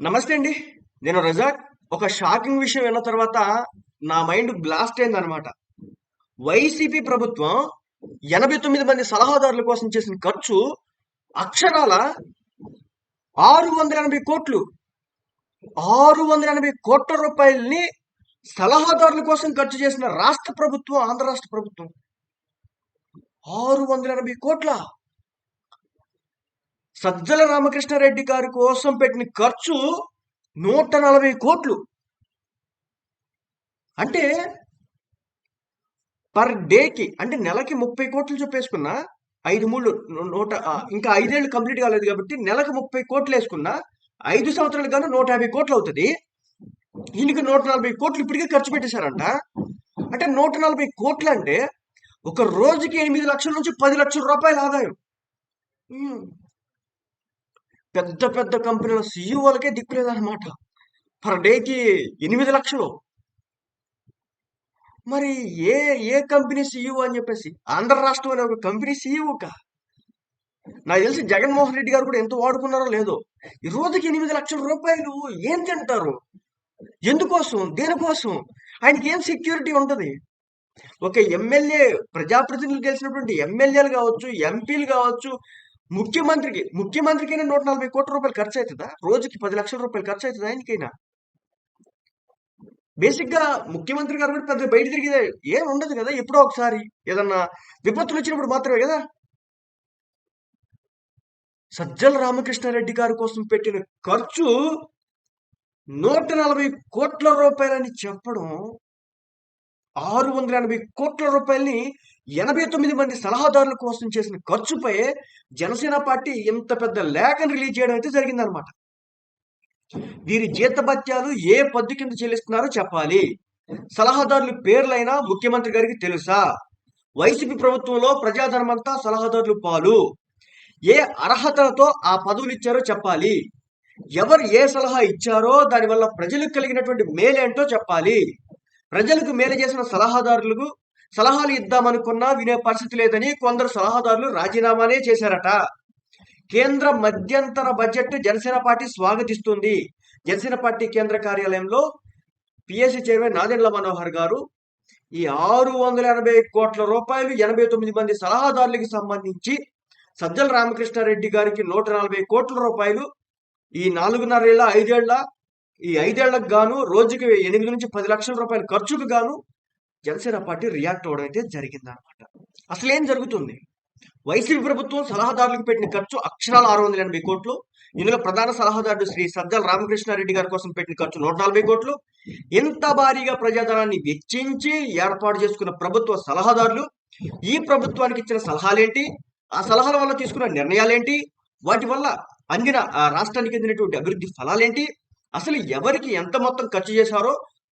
నమస్తే అండి. నేను రజాక్. ఒక షాకింగ్ విషయం విన్న తర్వాత నా మైండ్ బ్లాస్ట్ అయిందనమాట వైసీపీ ప్రభుత్వం ఎనభై తొమ్మిది మంది సలహాదారుల కోసం చేసిన ఖర్చు అక్షరాల ఆరు వందల ఎనభై కోట్లు. ఆరు వందల ఎనభై కోట్ల రూపాయలని సలహాదారుల కోసం ఖర్చు చేసిన రాష్ట్ర ప్రభుత్వం ఆంధ్ర రాష్ట్ర ప్రభుత్వం. ఆరు వందల ఎనభై కోట్ల? సజ్జల రామకృష్ణారెడ్డి గారి కోసం పెట్టిన ఖర్చు నూట నలభై కోట్లు. అంటే పర్ డేకి అంటే నెలకి ముప్పై కోట్లు చెప్పేసుకున్నా ఐదు మూడు నూట ఇంకా ఐదేళ్ళు కంప్లీట్ కాలేదు కాబట్టి నెలకు ముప్పై కోట్లు వేసుకున్నా ఐదు సంవత్సరాలు గాను నూట యాభై కోట్లు అవుతుంది. ఈయనకి నూట నలభై కోట్లు ఇప్పటికే ఖర్చు పెట్టేశారంట. అంటే నూట నలభై కోట్లు అంటే ఒక రోజుకి ఎనిమిది లక్షల నుంచి పది లక్షల రూపాయల ఆదాయం. పెద్ద పెద్ద కంపెనీల సీఈఓలకే దిక్కులేదన్నమాట. పర్ డేకి ఎనిమిది లక్షలు. మరి ఏ ఏ కంపెనీ సీఈఓ అని చెప్పేసి? ఆంధ్ర రాష్ట్రం అనే ఒక కంపెనీ సీఈఓక నాకు తెలిసి జగన్మోహన్ రెడ్డి గారు కూడా ఎంత వాడుకున్నారో లేదో. ఈ రోజుకి ఎనిమిది లక్షల రూపాయలు ఏం తింటారు? ఎందుకోసం? దేనికోసం? ఆయనకి ఏం సెక్యూరిటీ ఉంటుంది? ఒక ఎమ్మెల్యే ప్రజాప్రతినిధులు గెలిచినటువంటి ఎమ్మెల్యేలు కావచ్చు ఎంపీలు కావచ్చు ముఖ్యమంత్రికి ముఖ్యమంత్రికైనా నూట నలభై కోట్ల రూపాయలు ఖర్చు అవుతుందా రోజుకి పది లక్షల రూపాయలు ఖర్చు అవుతుందా ఆయనకైనా? బేసిక్గా ముఖ్యమంత్రి గారు కూడా పెద్ద బయట తిరిగితే ఏం ఉండదు కదా ఎప్పుడో ఒకసారి ఏదన్నా విపత్తులు వచ్చినప్పుడు మాత్రమే కదా. సజ్జల రామకృష్ణారెడ్డి గారి కోసం పెట్టిన ఖర్చు నూట నలభై కోట్ల రూపాయలని చెప్పడం ఆరు వందల ఎనభై కోట్ల రూపాయలని ఎనభై తొమ్మిది మంది సలహాదారుల కోసం చేసిన ఖర్చుపై జనసేన పార్టీ ఇంత పెద్ద లేఖను రిలీజ్ చేయడం అయితే జరిగిందనమాట వీరి జీతభత్యాలు ఏ పద్దు కింద చెల్లిస్తున్నారో చెప్పాలి. సలహాదారుల పేర్లైనా ముఖ్యమంత్రి గారికి తెలుసా? వైసీపీ ప్రభుత్వంలో ప్రజాధనమంతా సలహాదారులు పాలు. ఏ అర్హతలతో ఆ పదవులు ఇచ్చారో చెప్పాలి. ఎవరు ఏ సలహా ఇచ్చారో దానివల్ల ప్రజలకు కలిగినటువంటి మేలేంటో చెప్పాలి. ప్రజలకు మేలు చేసిన సలహాదారులకు సలహాలు ఇద్దామనుకున్నా వినే పరిస్థితి లేదని కొందరు సలహాదారులు రాజీనామానే చేశారట. కేంద్ర మధ్యంతర బడ్జెట్ జనసేన పార్టీ స్వాగతిస్తుంది. జనసేన పార్టీ కేంద్ర కార్యాలయంలో పిఎస్సి చైర్మన్ నాదెండ్ల మనోహర్ గారు ఈ ఆరు వందల ఎనభై కోట్ల రూపాయలు ఎనభై తొమ్మిది మంది సలహాదారులకు సంబంధించి సజ్జల రామకృష్ణారెడ్డి గారికి నూట నలభై కోట్ల రూపాయలు ఈ నాలుగున్నరేళ్ళ ఐదేళ్ళ ఈ ఐదేళ్ళకు గాను రోజుకి ఎనిమిది నుంచి పది లక్షల రూపాయల ఖర్చుకు గాను జనసేన పార్టీ రియాక్ట్ అవ్వడం అయితే జరిగిందనమాట. అసలు ఏం జరుగుతుంది? వైసీపీ ప్రభుత్వం సలహాదారులకు పెట్టిన ఖర్చు అక్షరాలు ఆరు వందల ఎనభై కోట్లు. ఇందులో ప్రధాన సలహాదారుడు శ్రీ సజ్జల రామకృష్ణారెడ్డి గారి కోసం పెట్టిన ఖర్చు నూట నలభై కోట్లు. ఇంత భారీగా ప్రజాధనాన్ని వెచ్చించి ఏర్పాటు చేసుకున్న ప్రభుత్వ సలహాదారులు ఈ ప్రభుత్వానికి ఇచ్చిన సలహాలేంటి? ఆ సలహాల వల్ల తీసుకున్న నిర్ణయాలేంటి? వాటి వల్ల అందిన ఆ రాష్ట్రానికి అందినటువంటి అభివృద్ధి ఫలాలేంటి? అసలు ఎవరికి ఎంత మొత్తం ఖర్చు చేశారో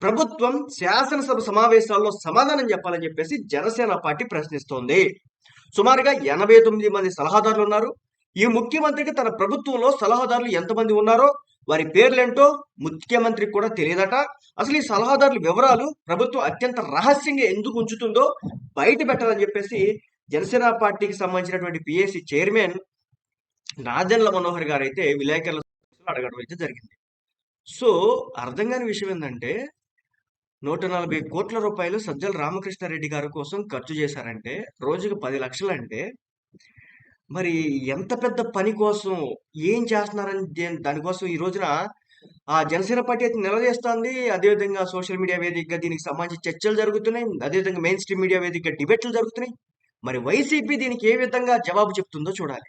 ప్రభుత్వం శాసనసభ సమావేశాల్లో సమాధానం చెప్పాలని చెప్పేసి జనసేన పార్టీ ప్రశ్నిస్తోంది. సుమారుగా ఎనభై తొమ్మిది మంది సలహాదారులు ఉన్నారు. ఈ ముఖ్యమంత్రికి తన ప్రభుత్వంలో సలహాదారులు ఎంతమంది ఉన్నారో వారి పేర్లేంటో ముఖ్యమంత్రికి కూడా తెలియదట. అసలు ఈ సలహాదారుల వివరాలు ప్రభుత్వం అత్యంత రహస్యంగా ఎందుకు ఉంచుతుందో బయట పెట్టాలని చెప్పేసి జనసేన పార్టీకి సంబంధించినటువంటి పిఎస్సి చైర్మన్ నాదెండ్ల మనోహర్ గారు అయితే విలేకరుల అడగడం అయితే జరిగింది. సో అర్థం కాని విషయం ఏంటంటే నూట నలభై కోట్ల రూపాయలు సజ్జల రామకృష్ణారెడ్డి గారి కోసం ఖర్చు చేశారంటే రోజుకు పది లక్షలు అంటే మరి ఎంత పెద్ద పని కోసం ఏం చేస్తున్నారని దానికోసం ఈ రోజున ఆ జనసేన పార్టీ అయితే నిలదీస్తుంది. అదేవిధంగా సోషల్ మీడియా వేదికగా దీనికి సంబంధించి చర్చలు జరుగుతున్నాయి. అదేవిధంగా మెయిన్ స్ట్రీమ్ మీడియా వేదికగా డిబేట్లు జరుగుతున్నాయి. మరి వైసీపీ దీనికి ఏ విధంగా జవాబు చెప్తుందో చూడాలి.